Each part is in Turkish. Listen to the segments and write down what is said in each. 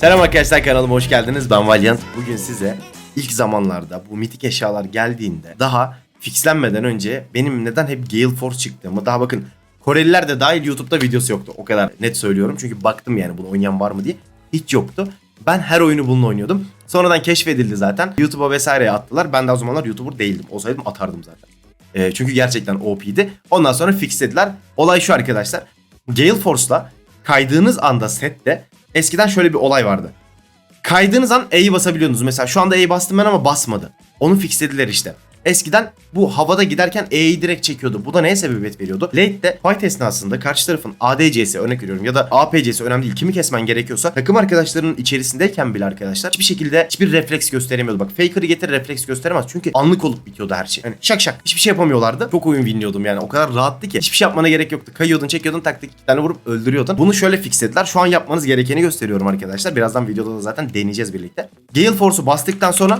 Selam arkadaşlar kanalıma hoş geldiniz. Ben Valiant. Bugün size ilk zamanlarda bu mitik eşyalar geldiğinde daha fixlenmeden önce benim neden hep Gale Force çıktığımı daha bakın Koreliler de dahil YouTube'da videosu yoktu. O kadar net söylüyorum. Çünkü baktım yani bunu oynayan var mı diye. Hiç yoktu. Ben her oyunu bununla oynuyordum. Sonradan keşfedildi zaten. YouTube'a vesaireye attılar. Ben de o zamanlar YouTuber değildim. Olsaydım atardım zaten. Ee, çünkü gerçekten OP'ydi. Ondan sonra fixlediler. Olay şu arkadaşlar. Gale Force'la kaydığınız anda sette eskiden şöyle bir olay vardı. Kaydığınız an E'yi basabiliyordunuz. Mesela şu anda E'yi bastım ben ama basmadı. Onu fixlediler işte. Eskiden bu havada giderken E'yi direkt çekiyordu. Bu da neye sebebiyet veriyordu? Late'de fight esnasında karşı tarafın ADC'si örnek veriyorum ya da APC'si önemli değil. Kimi kesmen gerekiyorsa takım arkadaşlarının içerisindeyken bile arkadaşlar hiçbir şekilde hiçbir refleks gösteremiyordu. Bak Faker'ı getir refleks gösteremez. Çünkü anlık olup bitiyordu her şey. Yani şak şak hiçbir şey yapamıyorlardı. Çok oyun winliyordum yani. O kadar rahattı ki. Hiçbir şey yapmana gerek yoktu. Kayıyordun çekiyordun taktik iki tane vurup öldürüyordun. Bunu şöyle fixlediler. Şu an yapmanız gerekeni gösteriyorum arkadaşlar. Birazdan videoda da zaten deneyeceğiz birlikte. Gale Force'u bastıktan sonra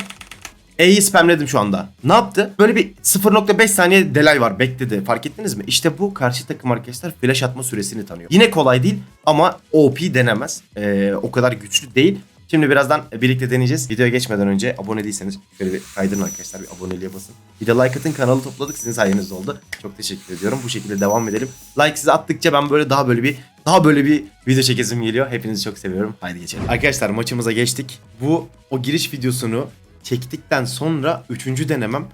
E'yi spamledim şu anda. Ne yaptı? Böyle bir 0.5 saniye delay var bekledi. Fark ettiniz mi? İşte bu karşı takım arkadaşlar flash atma süresini tanıyor. Yine kolay değil ama OP denemez. Ee, o kadar güçlü değil. Şimdi birazdan birlikte deneyeceğiz. Videoya geçmeden önce abone değilseniz şöyle bir kaydırın arkadaşlar bir aboneliğe basın. Bir de like atın kanalı topladık sizin sayenizde oldu. Çok teşekkür ediyorum. Bu şekilde devam edelim. Like size attıkça ben böyle daha böyle bir daha böyle bir video çekesim geliyor. Hepinizi çok seviyorum. Haydi geçelim. Arkadaşlar maçımıza geçtik. Bu o giriş videosunu çektikten sonra üçüncü denemem.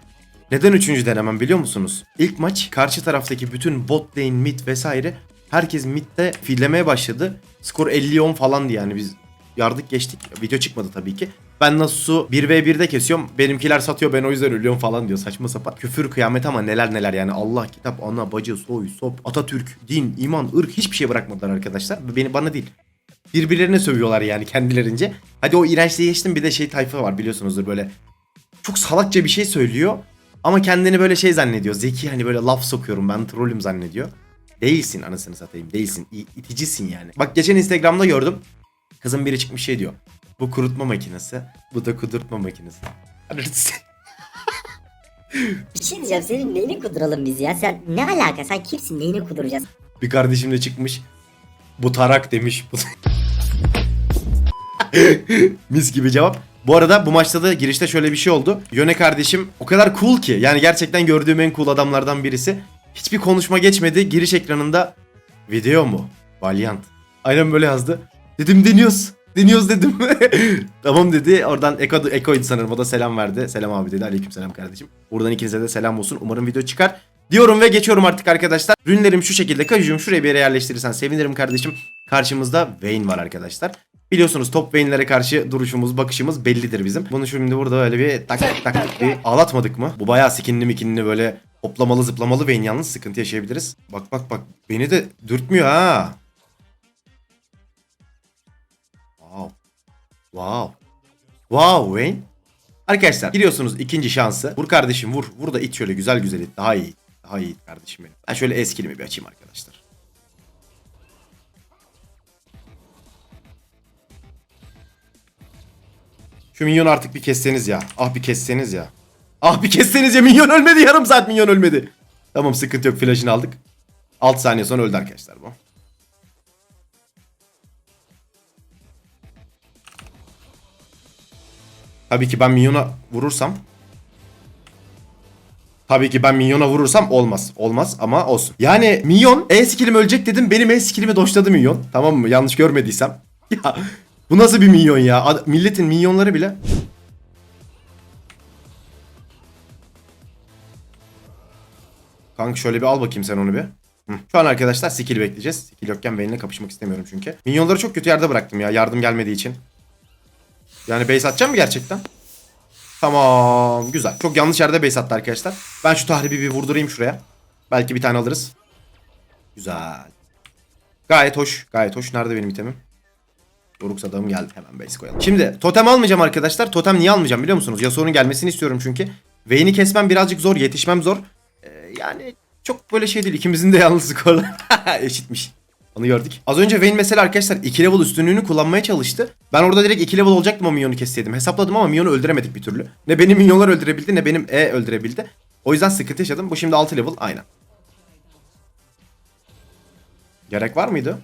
Neden üçüncü denemem biliyor musunuz? İlk maç karşı taraftaki bütün bot lane, mid vesaire herkes midde fillemeye başladı. Skor 50-10 falandı yani biz yardık geçtik. Video çıkmadı tabii ki. Ben Nasus'u 1v1'de kesiyorum. Benimkiler satıyor ben o yüzden ölüyorum falan diyor saçma sapan. Küfür kıyamet ama neler neler yani Allah, kitap, ana, bacı, soy, sop, Atatürk, din, iman, ırk hiçbir şey bırakmadılar arkadaşlar. Beni bana değil birbirlerine sövüyorlar yani kendilerince. Hadi o iğrençliği geçtim bir de şey tayfa var biliyorsunuzdur böyle. Çok salakça bir şey söylüyor ama kendini böyle şey zannediyor. Zeki hani böyle laf sokuyorum ben trollüm zannediyor. Değilsin anasını satayım değilsin. İ- iticisin yani. Bak geçen Instagram'da gördüm. Kızın biri çıkmış şey diyor. Bu kurutma makinesi. Bu da kudurtma makinesi. Bir şey diyeceğim senin neyini kuduralım biz ya? Sen ne alaka? Sen kimsin? Neyini kuduracağız? Bir kardeşim de çıkmış. Bu tarak demiş. Mis gibi cevap. Bu arada bu maçta da girişte şöyle bir şey oldu. Yöne kardeşim o kadar cool ki. Yani gerçekten gördüğüm en cool adamlardan birisi. Hiçbir konuşma geçmedi. Giriş ekranında video mu? Valiant. Aynen böyle yazdı. Dedim deniyoruz. Deniyoruz dedim. tamam dedi. Oradan Eko, Eko'ydu sanırım. O da selam verdi. Selam abi dedi. Aleyküm selam kardeşim. Buradan ikinize de selam olsun. Umarım video çıkar. Diyorum ve geçiyorum artık arkadaşlar. Ürünlerim şu şekilde. Kajucuğum şuraya bir yere yerleştirirsen sevinirim kardeşim. Karşımızda Vayne var arkadaşlar. Biliyorsunuz top Vayne'lere karşı duruşumuz, bakışımız bellidir bizim. Bunu şimdi burada öyle bir tak tak tak tak bir ağlatmadık mı? Bu bayağı skinli mikinli böyle hoplamalı zıplamalı Vayne yalnız sıkıntı yaşayabiliriz. Bak bak bak beni de dürtmüyor ha. Wow. Wow. Wow Wayne. Arkadaşlar giriyorsunuz ikinci şansı. Vur kardeşim vur. Vur da it şöyle güzel güzel it. Daha iyi. Daha iyi kardeşim benim. Ben şöyle eskilimi bir açayım arkadaşlar. Şu minyon artık bir kesseniz ya. Ah bir kesseniz ya. Ah bir kesseniz ya minyon ölmedi yarım saat minyon ölmedi. Tamam sıkıntı yok flash'ını aldık. 6 saniye sonra öldü arkadaşlar bu. Tabii ki ben minyona vurursam Tabii ki ben minyona vurursam olmaz. Olmaz ama olsun. Yani minyon E skillim ölecek dedim. Benim E skillimi doşladı minyon. Tamam mı? Yanlış görmediysem. Ya bu nasıl bir minyon ya? Ad- milletin minyonları bile. Kanka şöyle bir al bakayım sen onu bir. Şu an arkadaşlar skill bekleyeceğiz. Skill yokken Vayne'le kapışmak istemiyorum çünkü. Minyonları çok kötü yerde bıraktım ya yardım gelmediği için. Yani base atacağım mı gerçekten? Tamam güzel. Çok yanlış yerde base attı arkadaşlar. Ben şu tahribi bir vurdurayım şuraya. Belki bir tane alırız. Güzel. Gayet hoş. Gayet hoş. Nerede benim itemim? Doruk adamım geldi. Hemen base koyalım. Şimdi totem almayacağım arkadaşlar. Totem niye almayacağım biliyor musunuz? Yasuo'nun gelmesini istiyorum çünkü. Vayne'i kesmem birazcık zor. Yetişmem zor. Ee, yani çok böyle şey değil. İkimizin de yalnız skorlar eşitmiş. Onu gördük. Az önce Vayne mesela arkadaşlar 2 level üstünlüğünü kullanmaya çalıştı. Ben orada direkt 2 level olacaktım o minyonu kesseydim. Hesapladım ama minyonu öldüremedik bir türlü. Ne benim minyonlar öldürebildi ne benim E öldürebildi. O yüzden sıkıntı yaşadım. Bu şimdi 6 level aynen. Gerek var mıydı?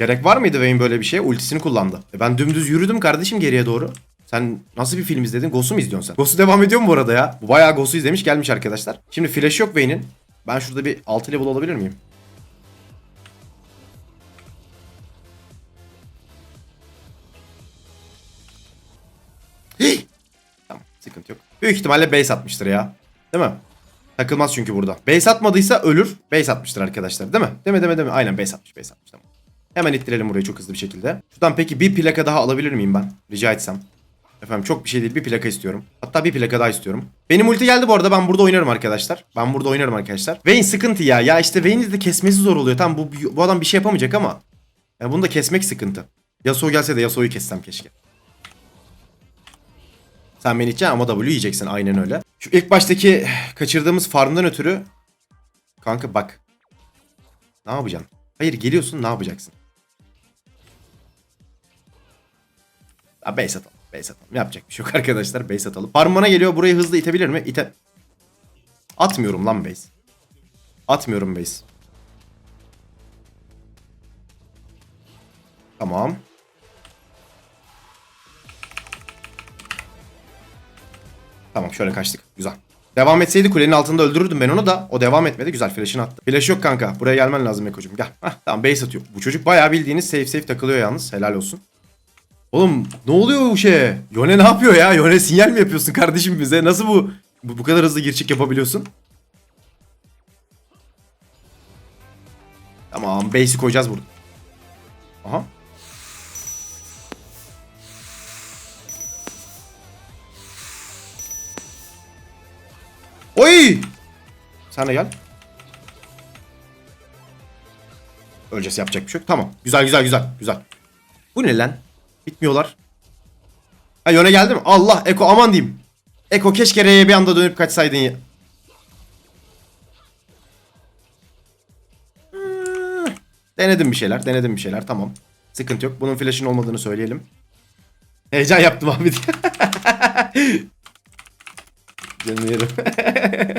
Gerek var mıydı Vayne böyle bir şeye? Ultisini kullandı. E ben dümdüz yürüdüm kardeşim geriye doğru. Sen nasıl bir film izledin? Ghost'u mu izliyorsun sen? Ghost'u devam ediyor mu bu arada ya? Bu bayağı Ghost'u izlemiş gelmiş arkadaşlar. Şimdi flash yok Vayne'in. Ben şurada bir 6 level olabilir miyim? Hii! Tamam sıkıntı yok. Büyük ihtimalle base atmıştır ya. Değil mi? Takılmaz çünkü burada. Base atmadıysa ölür. Base atmıştır arkadaşlar değil mi? Mi değil mi? Aynen base atmış base atmış tamam. Hemen ittirelim burayı çok hızlı bir şekilde. Şuradan peki bir plaka daha alabilir miyim ben? Rica etsem. Efendim çok bir şey değil bir plaka istiyorum. Hatta bir plaka daha istiyorum. Benim ulti geldi bu arada ben burada oynarım arkadaşlar. Ben burada oynarım arkadaşlar. Vayne sıkıntı ya. Ya işte Vayne'i de kesmesi zor oluyor. Tamam bu, bu adam bir şey yapamayacak ama. Yani bunu da kesmek sıkıntı. Yasuo gelse de Yasuo'yu kessem keşke. Sen beni içeceksin ama W yiyeceksin aynen öyle. Şu ilk baştaki kaçırdığımız farmdan ötürü kanka bak. Ne yapacaksın? Hayır geliyorsun ne yapacaksın? Ya base atalım. Base atalım. Yapacak bir şey yok arkadaşlar. Base atalım. Farm bana geliyor. Burayı hızlı itebilir mi? İte... Atmıyorum lan base. Atmıyorum base. Tamam. Tamam şöyle kaçtık. Güzel. Devam etseydi kulenin altında öldürürdüm ben onu da. O devam etmedi. Güzel flash'ını attı. Flash yok kanka. Buraya gelmen lazım Eko'cum. Gel. Hah, tamam base atıyor. Bu çocuk bayağı bildiğiniz safe safe takılıyor yalnız. Helal olsun. Oğlum ne oluyor bu şeye? Yone ne yapıyor ya? Yone sinyal mi yapıyorsun kardeşim bize? Nasıl bu bu, bu kadar hızlı girçik yapabiliyorsun? Tamam base'i koyacağız burada. Aha. Oy! Sen de gel. Öleceğiz yapacak bir şey yok. Tamam. Güzel güzel güzel güzel. Bu ne lan? Bitmiyorlar. Ha yöne geldi mi? Allah Eko aman diyeyim. Eko keşke R'ye bir anda dönüp kaçsaydın ya. Hmm. Denedim bir şeyler. Denedim bir şeyler. Tamam. Sıkıntı yok. Bunun flash'ın olmadığını söyleyelim. Heyecan yaptım abi diye.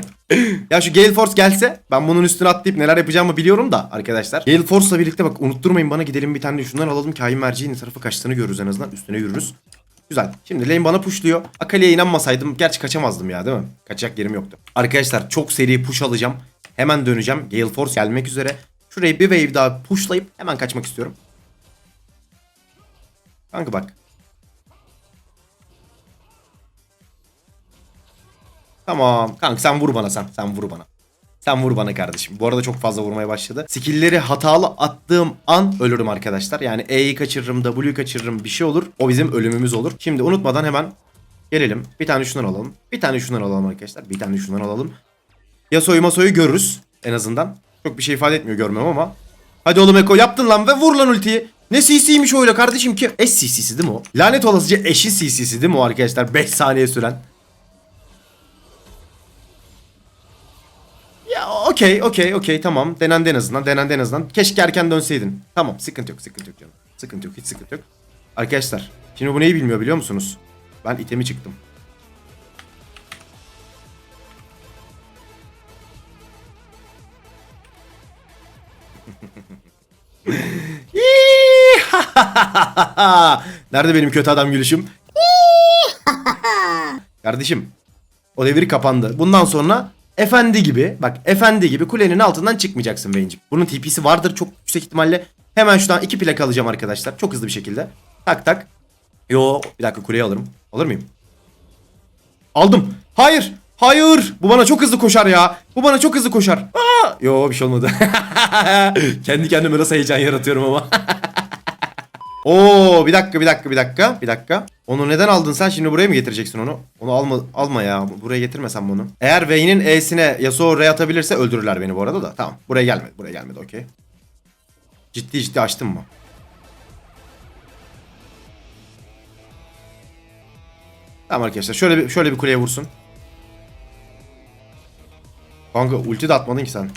ya şu Gale Force gelse ben bunun üstüne atlayıp neler yapacağımı biliyorum da arkadaşlar. Gale Force'la birlikte bak unutturmayın bana gidelim bir tane şundan alalım. Kain merceğin tarafı kaçtığını görürüz en azından. Üstüne yürürüz. Güzel. Şimdi lane bana pushluyor. Akali'ye inanmasaydım gerçi kaçamazdım ya değil mi? Kaçacak yerim yoktu. Arkadaşlar çok seri push alacağım. Hemen döneceğim. Gale Force gelmek üzere. Şurayı bir wave daha pushlayıp hemen kaçmak istiyorum. Kanka bak. Tamam. Kanka sen vur bana sen. Sen vur bana. Sen vur bana kardeşim. Bu arada çok fazla vurmaya başladı. Skill'leri hatalı attığım an ölürüm arkadaşlar. Yani E'yi kaçırırım, W'yu kaçırırım bir şey olur. O bizim ölümümüz olur. Şimdi unutmadan hemen gelelim. Bir tane şundan alalım. Bir tane şundan alalım arkadaşlar. Bir tane şundan alalım. Yasuo'yu Maso'yu görürüz en azından. Çok bir şey ifade etmiyor görmem ama. Hadi oğlum Eko yaptın lan ve vur lan ultiyi. Ne CC'ymiş öyle kardeşim ki? Eş CC'si değil mi o? Lanet olasıca eşi CC'si değil mi o arkadaşlar? 5 saniye süren. Okey okey okey tamam denendi en azından denendi en azından. Keşke erken dönseydin. Tamam sıkıntı yok sıkıntı yok canım. Sıkıntı yok hiç sıkıntı yok. Arkadaşlar şimdi bu neyi bilmiyor biliyor musunuz? Ben itemi çıktım. Nerede benim kötü adam gülüşüm? Kardeşim o devir kapandı. Bundan sonra efendi gibi bak efendi gibi kulenin altından çıkmayacaksın Vayne'cim. Bunun TP'si vardır çok yüksek ihtimalle. Hemen şuradan iki plak alacağım arkadaşlar. Çok hızlı bir şekilde. Tak tak. Yo bir dakika kuleyi alırım. Alır mıyım? Aldım. Hayır. Hayır. Bu bana çok hızlı koşar ya. Bu bana çok hızlı koşar. Aa! Yo bir şey olmadı. Kendi kendime nasıl heyecan yaratıyorum ama. Oo bir dakika bir dakika bir dakika bir dakika. Onu neden aldın sen şimdi buraya mı getireceksin onu? Onu alma alma ya buraya getirmesen bunu. Eğer Vayne'in E'sine Yasuo R atabilirse öldürürler beni bu arada da. Tamam buraya gelmedi buraya gelmedi okey. Ciddi ciddi açtım mı? Tamam arkadaşlar şöyle bir şöyle bir kuleye vursun. Kanka ulti de atmadın ki sen.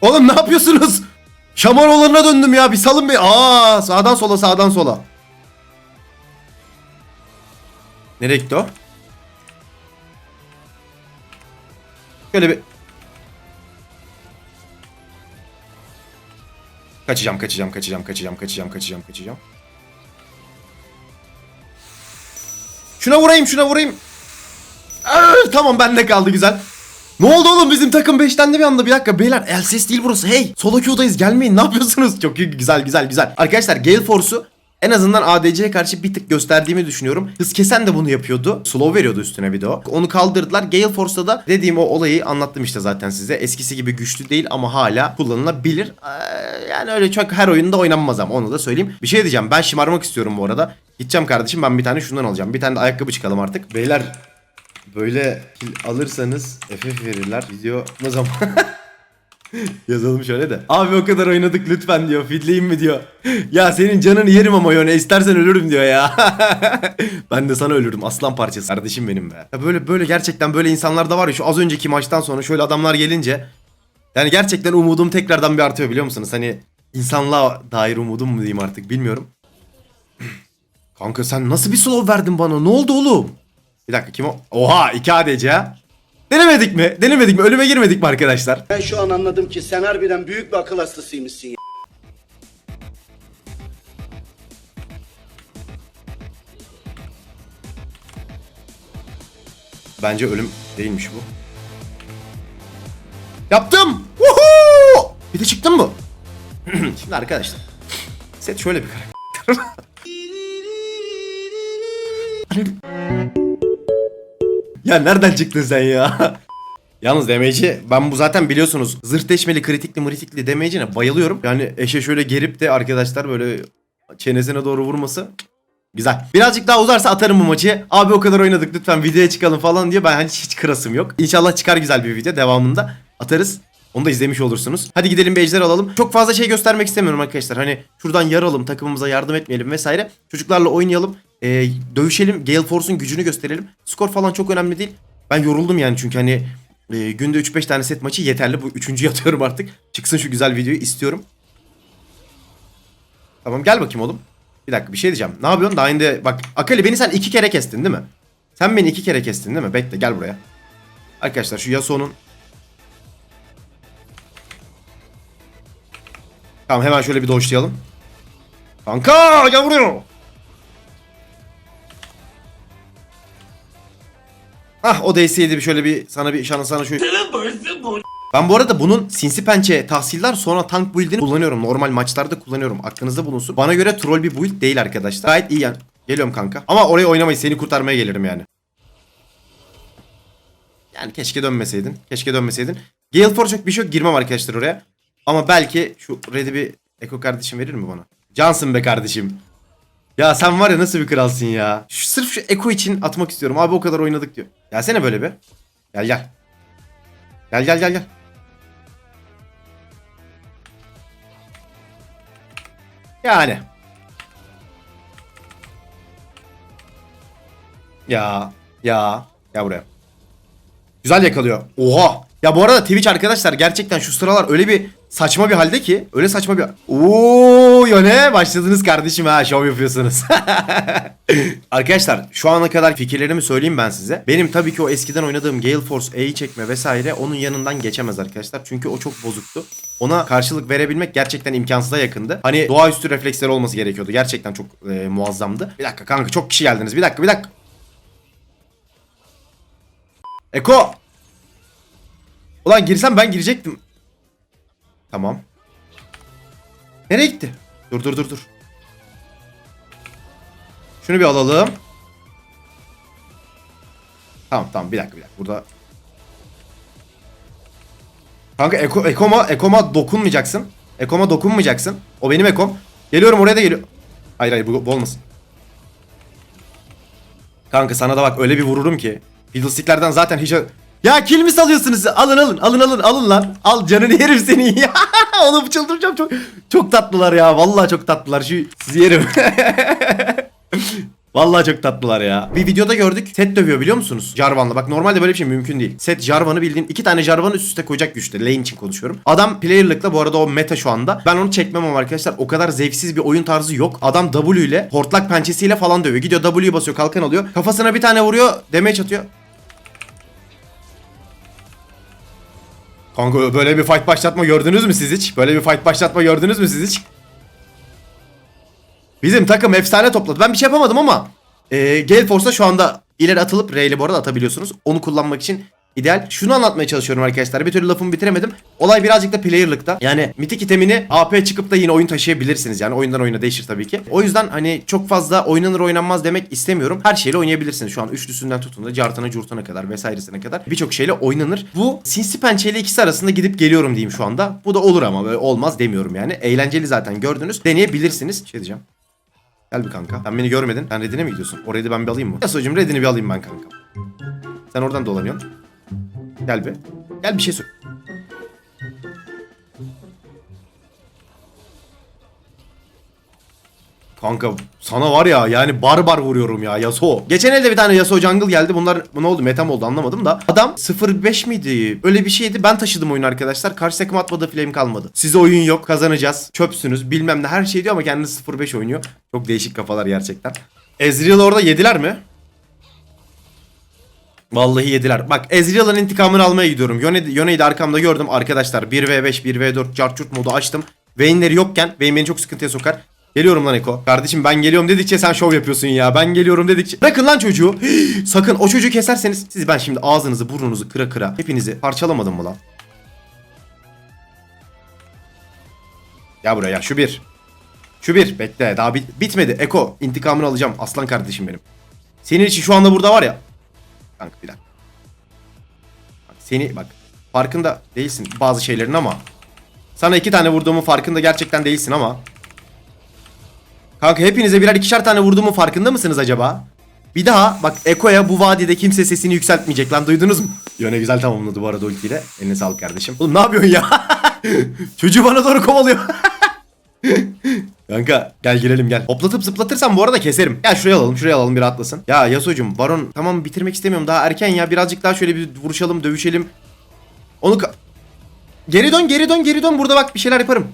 Oğlum ne yapıyorsunuz? Şamanoğullarına döndüm ya. Bir salın bir. Aa sağdan sola sağdan sola. Nereye gitti o? Şöyle bir... Kaçacağım, kaçacağım, kaçacağım, kaçacağım, kaçacağım, kaçacağım, kaçacağım. Şuna vurayım, şuna vurayım. Aa, tamam bende kaldı güzel. Ne oldu oğlum bizim takım 5'ten de bir anda bir dakika beyler el ses değil burası hey solo queue'dayız gelmeyin ne yapıyorsunuz çok iyi, güzel güzel güzel arkadaşlar Gale Force'u en azından ADC'ye karşı bir tık gösterdiğimi düşünüyorum. Hız kesen de bunu yapıyordu. Slow veriyordu üstüne bir de o. Onu kaldırdılar. Gale Force'da da dediğim o olayı anlattım işte zaten size. Eskisi gibi güçlü değil ama hala kullanılabilir. Ee, yani öyle çok her oyunda oynanmaz ama onu da söyleyeyim. Bir şey diyeceğim. Ben şımarmak istiyorum bu arada. Gideceğim kardeşim ben bir tane şundan alacağım. Bir tane de ayakkabı çıkalım artık. Beyler böyle alırsanız FF verirler. Video ne zaman? Yazalım şöyle de. Abi o kadar oynadık lütfen diyor. Fidleyeyim mi diyor. Ya senin canını yerim ama yöne istersen ölürüm diyor ya. ben de sana ölürüm aslan parçası kardeşim benim be. Ya böyle böyle gerçekten böyle insanlar da var ya şu az önceki maçtan sonra şöyle adamlar gelince yani gerçekten umudum tekrardan bir artıyor biliyor musunuz? Hani insanlığa dair umudum mu diyeyim artık bilmiyorum. Kanka sen nasıl bir slow verdin bana? Ne oldu oğlum? Bir dakika kim o? Oha 2 ADC ha. Denemedik mi? Denemedik mi? Ölüme girmedik mi arkadaşlar? Ben şu an anladım ki sen harbiden büyük bir akıl hastasıymışsın ya. Bence ölüm değilmiş bu. Yaptım! Woohoo! Bir de çıktın mı? Şimdi arkadaşlar. Set şöyle bir karakter. ya nereden çıktın sen ya? Yalnız damage'i ben bu zaten biliyorsunuz zırh deşmeli kritikli mritikli damage'ine bayılıyorum. Yani eşe şöyle gerip de arkadaşlar böyle çenesine doğru vurması Güzel. Birazcık daha uzarsa atarım bu maçı. Abi o kadar oynadık lütfen videoya çıkalım falan diye ben hani hiç kırasım yok. İnşallah çıkar güzel bir video devamında atarız. Onu da izlemiş olursunuz. Hadi gidelim bir alalım. Çok fazla şey göstermek istemiyorum arkadaşlar. Hani şuradan yaralım, takımımıza yardım etmeyelim vesaire. Çocuklarla oynayalım, ee, dövüşelim, Gale Force'un gücünü gösterelim. Skor falan çok önemli değil. Ben yoruldum yani çünkü hani e, günde 3-5 tane set maçı yeterli. Bu üçüncü atıyorum artık. Çıksın şu güzel videoyu istiyorum. Tamam gel bakayım oğlum. Bir dakika bir şey diyeceğim. Ne yapıyorsun? Daha önce bak Akali beni sen iki kere kestin değil mi? Sen beni iki kere kestin değil mi? Bekle gel buraya. Arkadaşlar şu Yasuo'nun Tamam hemen şöyle bir doşlayalım. Kanka gel buraya. Ah o DC'ydi bir şöyle bir sana bir şana sana şöyle. Ben bu arada bunun sinsi pençe tahsiller sonra tank build'ini kullanıyorum. Normal maçlarda kullanıyorum. Aklınızda bulunsun. Bana göre troll bir build değil arkadaşlar. Gayet iyi yani. Geliyorum kanka. Ama oraya oynamayı seni kurtarmaya gelirim yani. Yani keşke dönmeseydin. Keşke dönmeseydin. Gale Force yok bir şey yok. Girmem arkadaşlar oraya. Ama belki şu red'i bir Eko kardeşim verir mi bana? Cansın be kardeşim. Ya sen var ya nasıl bir kralsın ya. Şu, sırf şu Eko için atmak istiyorum. Abi o kadar oynadık diyor. Gelsene böyle bir. Gel gel. Gel gel gel gel. Yani. Ya. Ya. Gel buraya. Güzel yakalıyor. Oha. Ya bu arada Twitch arkadaşlar gerçekten şu sıralar öyle bir saçma bir halde ki. Öyle saçma bir... Oo yöne başladınız kardeşim ha şov yapıyorsunuz. arkadaşlar şu ana kadar fikirlerimi söyleyeyim ben size. Benim tabii ki o eskiden oynadığım Gale Force E'yi çekme vesaire onun yanından geçemez arkadaşlar. Çünkü o çok bozuktu. Ona karşılık verebilmek gerçekten imkansıza yakındı. Hani doğaüstü refleksleri olması gerekiyordu. Gerçekten çok e, muazzamdı. Bir dakika kanka çok kişi geldiniz. Bir dakika bir dakika. Eko! Ulan girsem ben girecektim. Tamam. Nereye gitti? Dur dur dur dur. Şunu bir alalım. Tamam tamam bir dakika bir dakika. Burada Kanka Eko, Ekoma, Ekoma dokunmayacaksın. Ekoma dokunmayacaksın. O benim Ekom. Geliyorum oraya da geliyor. Hayır hayır bu, bu olmasın. Kanka sana da bak öyle bir vururum ki. Fiddlestick'lerden zaten hiç... Ya kill mi salıyorsunuz? Alın alın alın alın alın lan. Al canını yerim seni ya. Onu çıldıracağım çok çok tatlılar ya. Vallahi çok tatlılar. Şu sizi yerim. Vallahi çok tatlılar ya. Bir videoda gördük. Set dövüyor biliyor musunuz? Jarvan'la. Bak normalde böyle bir şey mümkün değil. Set Jarvan'ı bildiğin iki tane Jarvan'ı üst üste koyacak güçte. Lane için konuşuyorum. Adam player'lıkla bu arada o meta şu anda. Ben onu çekmem ama arkadaşlar o kadar zevksiz bir oyun tarzı yok. Adam W ile hortlak pençesiyle falan dövüyor. Gidiyor W basıyor kalkan alıyor. Kafasına bir tane vuruyor. Damage atıyor. Kanka böyle bir fight başlatma gördünüz mü siz hiç? Böyle bir fight başlatma gördünüz mü siz hiç? Bizim takım efsane topladı. Ben bir şey yapamadım ama e, Gale Force'a şu anda ileri atılıp R ile bu arada atabiliyorsunuz. Onu kullanmak için ideal. Şunu anlatmaya çalışıyorum arkadaşlar. Bir türlü lafımı bitiremedim. Olay birazcık da player'lıkta. Yani mitik itemini AP çıkıp da yine oyun taşıyabilirsiniz. Yani oyundan oyuna değişir tabii ki. O yüzden hani çok fazla oynanır oynanmaz demek istemiyorum. Her şeyle oynayabilirsiniz. Şu an üçlüsünden tutun da cartına curtuna kadar vesairesine kadar birçok şeyle oynanır. Bu sinsi pençeyle ikisi arasında gidip geliyorum diyeyim şu anda. Bu da olur ama böyle olmaz demiyorum yani. Eğlenceli zaten gördünüz. Deneyebilirsiniz. Şey diyeceğim. Gel bir kanka. Sen beni görmedin. Sen redine mi gidiyorsun? Orayı da ben bir alayım mı? Yasuo'cum redini bir alayım ben kanka. Sen oradan dolanıyorsun. Gel bir. Gel bir şey sor. Kanka sana var ya yani barbar vuruyorum ya Yasuo. Geçen elde bir tane Yasuo jungle geldi. Bunlar bu ne oldu? Metam oldu anlamadım da. Adam 0-5 miydi? Öyle bir şeydi. Ben taşıdım oyunu arkadaşlar. Karşı takım atmadığı flame kalmadı. Size oyun yok. Kazanacağız. Çöpsünüz. Bilmem ne her şey diyor ama kendisi 0-5 oynuyor. Çok değişik kafalar gerçekten. Ezreal orada yediler mi? Vallahi yediler. Bak Ezreal'ın intikamını almaya gidiyorum. Yone, Yone'yi de arkamda gördüm. Arkadaşlar 1v5, 1v4 cartçurt modu açtım. Vayne'leri yokken Vayne beni çok sıkıntıya sokar. Geliyorum lan Eko. Kardeşim ben geliyorum dedikçe sen şov yapıyorsun ya. Ben geliyorum dedikçe. Bırakın lan çocuğu. Sakın o çocuğu keserseniz siz ben şimdi ağzınızı burnunuzu kıra kıra hepinizi parçalamadım mı lan? Ya buraya şu bir. Şu bir. Bekle daha bit- bitmedi. Eko intikamını alacağım aslan kardeşim benim. Senin için şu anda burada var ya. Kanka bir dakika. Bak seni bak farkında değilsin bazı şeylerin ama sana iki tane vurduğumun farkında gerçekten değilsin ama Kanka hepinize birer ikişer tane vurduğumun farkında mısınız acaba? Bir daha bak Eko'ya bu vadide kimse sesini yükseltmeyecek lan duydunuz mu? Yöne güzel tamamladı bu arada ultiyle. Eline sağlık kardeşim. Oğlum ne yapıyorsun ya? Çocuğu bana doğru kovalıyor. Kanka gel girelim gel. Hoplatıp zıplatırsam bu arada keserim. Gel şuraya alalım şuraya alalım bir rahatlasın. Ya Yasuo'cum Baron tamam bitirmek istemiyorum daha erken ya. Birazcık daha şöyle bir vuruşalım dövüşelim. Onu Geri dön geri dön geri dön burada bak bir şeyler yaparım.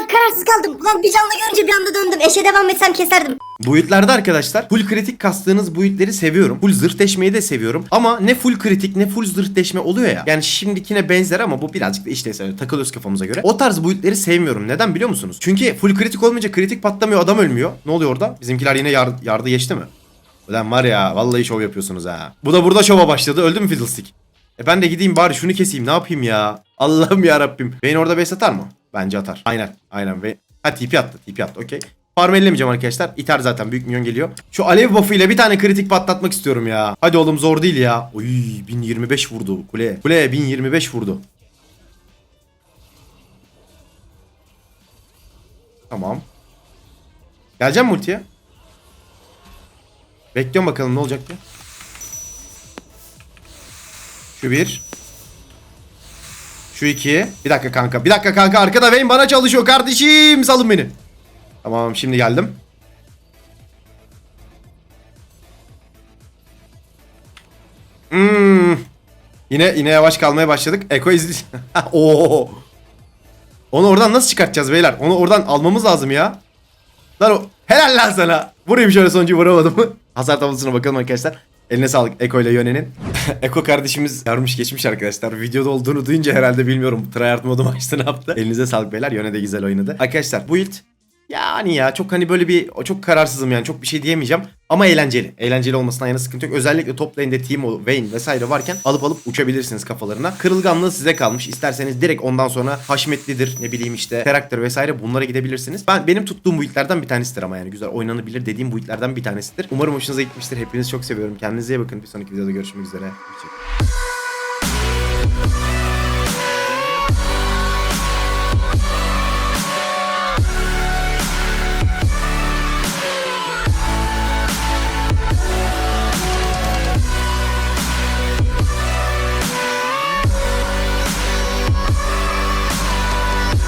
Ya kararsız kaldım. Lan bir canlı görünce bir anda döndüm. Eşe devam etsem keserdim. Build'lerde arkadaşlar full kritik kastığınız build'leri seviyorum. Full zırh deşmeyi de seviyorum. Ama ne full kritik ne full zırh deşme oluyor ya. Yani şimdikine benzer ama bu birazcık da işlevsel. Takılıyoruz kafamıza göre. O tarz build'leri sevmiyorum. Neden biliyor musunuz? Çünkü full kritik olmayınca kritik patlamıyor adam ölmüyor. Ne oluyor orada? Bizimkiler yine yar yardı geçti mi? Ulan var ya vallahi şov yapıyorsunuz ha. Bu da burada şova başladı. Öldü mü Fiddlestick? E ben de gideyim bari şunu keseyim ne yapayım ya. Allah'ım ya Rabbim. Vayne orada base atar mı? Bence atar. Aynen. Aynen. Ve ha TP attı. TP attı. Okey. Farm ellemeyeceğim arkadaşlar. İter zaten. Büyük minyon geliyor. Şu alev buff'ı ile bir tane kritik patlatmak istiyorum ya. Hadi oğlum zor değil ya. Oy 1025 vurdu kule. Kule 1025 vurdu. Tamam. Geleceğim mi ultiye? Bekliyorum bakalım ne olacak diye. Şu bir. Şu iki. Bir dakika kanka. Bir dakika kanka. Arkada Vayne bana çalışıyor kardeşim. Salın beni. Tamam şimdi geldim. Hmm. Yine yine yavaş kalmaya başladık. Eko izli. Oo. Onu oradan nasıl çıkartacağız beyler? Onu oradan almamız lazım ya. Lan o helal lan sana. Vurayım şöyle sonucu vuramadım. Hasar tablosuna bakalım arkadaşlar. Eline sağlık Eko ile Yöne'nin. Eko kardeşimiz yarmış geçmiş arkadaşlar. Videoda olduğunu duyunca herhalde bilmiyorum. Tryhard modu açtı ne yaptı. Elinize sağlık beyler. Yöne de güzel oynadı. Arkadaşlar bu build yani ya çok hani böyle bir çok kararsızım yani çok bir şey diyemeyeceğim ama eğlenceli. Eğlenceli olmasından yana sıkıntı yok. Özellikle top lane'de Timo, Vayne vesaire varken alıp alıp uçabilirsiniz kafalarına. Kırılganlığı size kalmış. İsterseniz direkt ondan sonra haşmetlidir ne bileyim işte karakter vesaire bunlara gidebilirsiniz. Ben benim tuttuğum build'lerden bir tanesidir ama yani güzel oynanabilir dediğim build'lerden bir tanesidir. Umarım hoşunuza gitmiştir. Hepinizi çok seviyorum. Kendinize iyi bakın. Bir sonraki videoda görüşmek üzere. Hoşçakalın.